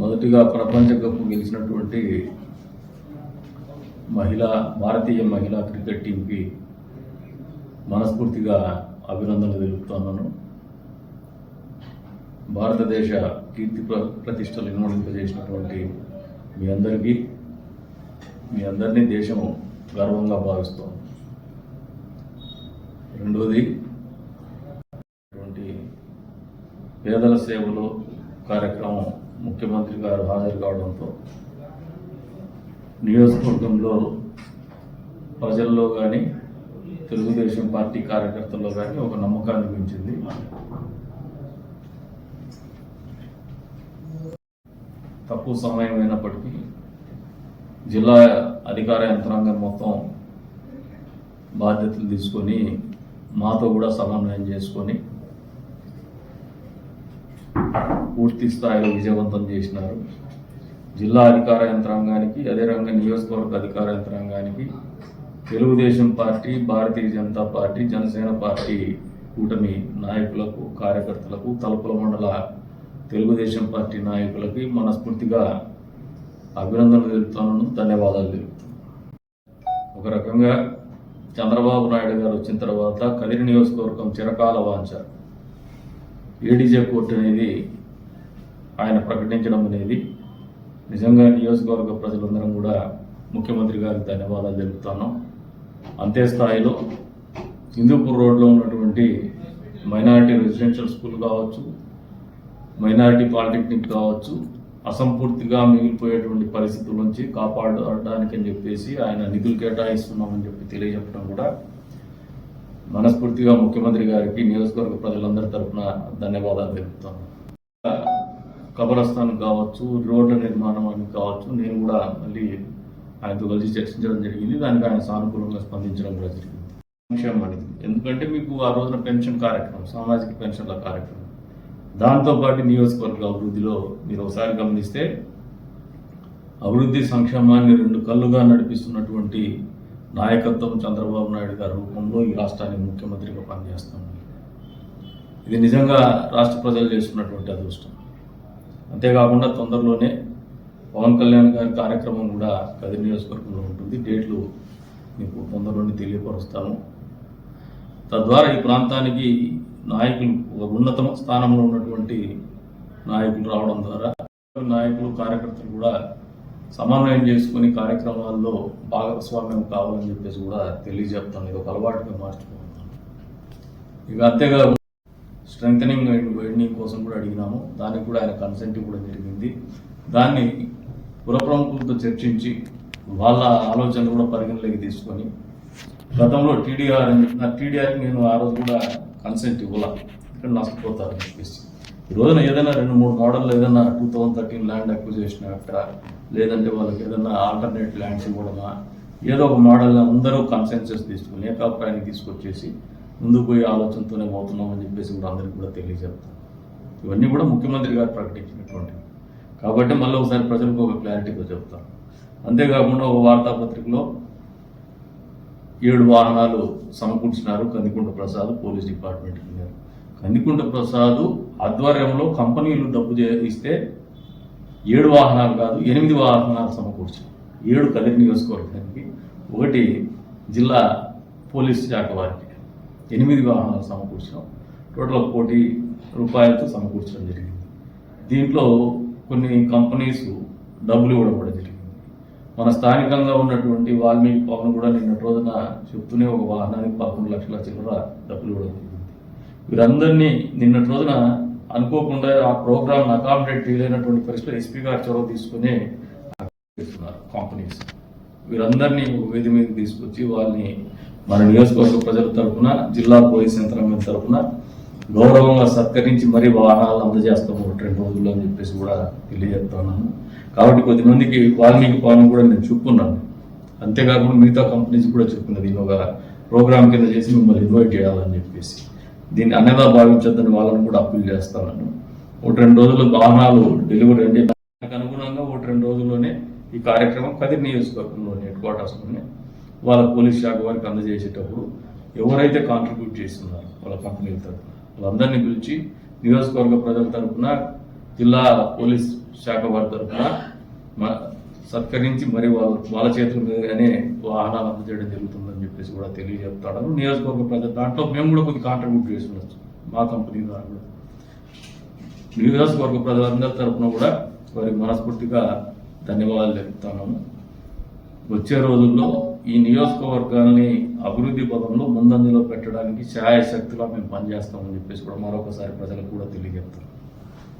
మొదటిగా ప్రపంచ కప్ గెలిచినటువంటి మహిళా భారతీయ మహిళా క్రికెట్ టీంకి మనస్ఫూర్తిగా అభినందనలు తెలుపుతున్నాను. భారతదేశ కీర్తి ప్ర ప్రతిష్టలు ఇన్వడింపజేసినటువంటి మీ అందరికీ మీ అందరినీ దేశం గర్వంగా భావిస్తోంది. రెండోది పేదల సేవలు కార్యక్రమం ముఖ్యమంత్రి గారు హాజరు కావడంతో నియోజకవర్గంలో ప్రజల్లో కానీ తెలుగుదేశం పార్టీ కార్యకర్తల్లో కానీ ఒక నమ్మకాన్ని పెంచింది తక్కువ సమయం అయినప్పటికీ జిల్లా అధికార యంత్రాంగం మొత్తం బాధ్యతలు తీసుకొని మాతో కూడా సమన్వయం చేసుకొని పూర్తి స్థాయిలో విజయవంతం చేసినారు. జిల్లా అధికార యంత్రాంగానికి అదే రంగ నియోజకవర్గ అధికార యంత్రాంగానికి Telugu Desam party Bharatiya Janata party Janasena party కూటమి నాయకులకు కార్యకర్తలకు తలుపుల మండల తెలుగుదేశం పార్టీ నాయకులకి మనస్ఫూర్తిగా అభినందనలు తెలుపుతాను ధన్యవాదాలు తెలుపుతాను ఒక రకంగా చంద్రబాబు నాయుడు గారు వచ్చిన తర్వాత కదిరి నియోజకవర్గం చిరకాల వాంచారు ఏడీజే కోర్టు అనేది ఆయన ప్రకటించడం అనేది నిజంగా నియోజకవర్గ ప్రజలందరం కూడా ముఖ్యమంత్రి గారికి ధన్యవాదాలు తెలుపుతాను అంతే స్థాయిలో హిందూపూర్ రోడ్లో ఉన్నటువంటి మైనారిటీ రెసిడెన్షియల్ స్కూల్ కావచ్చు మైనారిటీ పాలిటెక్నిక్ కావచ్చు అసంపూర్తిగా మిగిలిపోయేటువంటి పరిస్థితుల నుంచి కాపాడడానికి అని చెప్పేసి ఆయన నిధులు కేటాయిస్తున్నామని చెప్పి తెలియజెప్పడం కూడా మనస్ఫూర్తిగా ముఖ్యమంత్రి గారికి నియోజకవర్గ ప్రజలందరి తరఫున ధన్యవాదాలు తెలుపుతాను. కబరస్థాన్ కావచ్చు రోడ్ల నిర్మాణం అని కావచ్చు నేను కూడా మళ్ళీ ఆయనతో కలిసి చర్చించడం జరిగింది. దానికి ఆయన సానుకూలంగా స్పందించడం కూడా జరిగింది. సంక్షేమం అనేది. ఎందుకంటే మీకు ఆ రోజున పెన్షన్ కార్యక్రమం సామాజిక పెన్షన్ల కార్యక్రమం. దాంతోపాటు నియోజకవర్గ అభివృద్ధిలో మీరు ఒకసారి గమనిస్తే అభివృద్ధి సంక్షేమాన్ని రెండు కళ్ళుగా నడిపిస్తున్నటువంటి నాయకత్వం చంద్రబాబు నాయుడు గారి రూపంలో ఈ రాష్ట్రానికి ముఖ్యమంత్రిగా పనిచేస్తున్నాను ఇది నిజంగా రాష్ట్ర ప్రజలు చేసుకున్నటువంటి అదృష్టం. అంతేకాకుండా తొందరలోనే పవన్ కళ్యాణ్ గారి కార్యక్రమం కూడా కదిరి నియోజకవర్గంలో ఉంటుంది. డేట్లు మీకు తొందరలోనే తెలియపరుస్తాము. తద్వారా ఈ ప్రాంతానికి నాయకులు ఒక స్థానంలో ఉన్నటువంటి నాయకులు రావడం ద్వారా నాయకులు కార్యకర్తలు కూడా సమన్వయం చేసుకుని కార్యక్రమాల్లో భాగస్వామ్యం కావాలని చెప్పేసి కూడా తెలియజెప్తాను ఇది ఒక అలవాటుగా మార్చుకుంటున్నాను ఇక అంతేగా స్ట్రెంగ్ అండ్ వైడనింగ్ కోసం కూడా అడిగినాము. దానికి కూడా ఆయన కన్సెంట్ కూడా జరిగింది. దాన్ని పుర ప్రముఖులతో చర్చించి వాళ్ళ ఆలోచనలు కూడా పరిగణలోకి తీసుకొని గతంలో టీడీఆర్ నా టీడీఆర్కి నేను ఆ రోజు కూడా కన్సెంట్ ఇవ్వాల? ఇక్కడ నష్టపోతారని చెప్పేసి. ఈ రోజున ఏదైనా రెండు మూడు మోడల్ ఏదైనా two thousand thirteen land acquisition act లేదంటే వాళ్ళకి ఏదైనా ఆల్టర్నేట్ ల్యాండ్స్ ఇవ్వడమా? ఏదో ఒక మోడల్ అందరూ కన్సెన్సెస్ తీసుకుని ఏకాభిప్రాయానికి తీసుకొచ్చేసి ముందుకు పోయే ఆలోచనతోనే పోతున్నామని చెప్పేసి కూడా అందరికీ కూడా తెలియజేస్తాం ఇవన్నీ కూడా ముఖ్యమంత్రి గారు ప్రకటించినటువంటివి కాబట్టి మళ్ళీ ఒకసారి ప్రజలకు ఒక క్లారిటీతో చెప్తాం అంతేకాకుండా ఒక వార్తాపత్రికలో ఏడు వాహనాలు సమకూర్చినారు కందికుంట ప్రసాద్ పోలీస్ డిపార్ట్మెంట్ కందికుంట ప్రసాద్ ఆధ్వర్యంలో కంపెనీలు డబ్బు చే- ఇస్తే ఏడు వాహనాలు కాదు ఎనిమిది వాహనాలు సమకూర్చారు ఏడు కదిరి నియోజకవర్గానికి ఒకటి జిల్లా పోలీస్ శాఖ వారికి ఎనిమిది వాహనాలు సమకూర్చాం. టోటల్ కోటి రూపాయలతో సమకూర్చడం జరిగింది. దీంట్లో కొన్ని కంపెనీస్ డబ్బులు ఇవ్వడం కూడా జరిగింది. మన స్థానికంగా ఉన్నటువంటి వాల్మీకి పవన్ కూడా నిన్న రోజున చెప్తూనే ఒక వాహనానికి పదకొండు లక్షల చిల్లర డబ్బులు ఇవ్వడం జరిగింది. వీరందరినీ నిన్నటి రోజున అనుకోకుండా ఆ ప్రోగ్రామ్ అకామిడేట్ చేయలేనటువంటి పరిస్థితులు ఎస్పీ గారు చొరవ తీసుకుని చేస్తున్నారు కంపెనీస్ వీరందరినీ వేది మీద తీసుకొచ్చి వాళ్ళని మన నియోజకవర్గ ప్రజల తరపున జిల్లా పోలీస్ యంత్రాంగం తరపున గౌరవంగా సత్కరించి మరీ వాహనాలు అందజేస్తాము రెండు రోజుల్లో అని చెప్పేసి కూడా తెలియజేస్తున్నాను కాబట్టి కొద్దిమందికి వాల్మీకి పాలన కూడా నేను చెప్పుకున్నాను. అంతేకాకుండా మిగతా కంపెనీస్ కూడా చెప్పుకున్నది ఒక ప్రోగ్రామ్ కింద చేసి మిమ్మల్ని ఇన్వైట్ చేయాలని చెప్పేసి. దీన్ని అన్నగా భావించొద్దని వాళ్ళని కూడా అప్పీల్ చేస్తాను ఒకటి రెండు రోజులు వాహనాలు డెలివరీ అంటే దానికి అనుగుణంగా ఒకటి రెండు రోజుల్లోనే ఈ కార్యక్రమం కదిరి నియోజకవర్గంలోని హెడ్ క్వార్టర్స్లోనే వాళ్ళ పోలీస్ శాఖ వారికి అందజేసేటప్పుడు ఎవరైతే కాంట్రిబ్యూట్ చేస్తున్నారు వాళ్ళ కంపెనీల తరఫున వాళ్ళందరినీ పిలిచి నియోజకవర్గ ప్రజల తరఫున జిల్లా పోలీస్ శాఖ వారి తరఫున సత్కరించి మరి వాళ్ళ వాళ్ళ చేతుల మీదుగానే వాహనాలు అందజేయడం జరుగుతుందని చెప్పేసి కూడా తెలియజెప్తాడు నియోజకవర్గ ప్రజలు దాంట్లో మేము కూడా కొంచెం కాంట్రిబ్యూట్ చేసి ఉండొచ్చు మా కంపెనీ ద్వారా కూడా. నియోజకవర్గ ప్రజలందరి తరఫున కూడా వారికి మనస్ఫూర్తిగా ధన్యవాదాలు చెప్తున్నాము వచ్చే రోజుల్లో ఈ నియోజకవర్గాన్ని అభివృద్ధి పదంలో ముందంజలో పెట్టడానికి శాయశక్తిగా మేము పనిచేస్తామని చెప్పేసి కూడా మరొకసారి ప్రజలకు కూడా తెలియజెప్తాం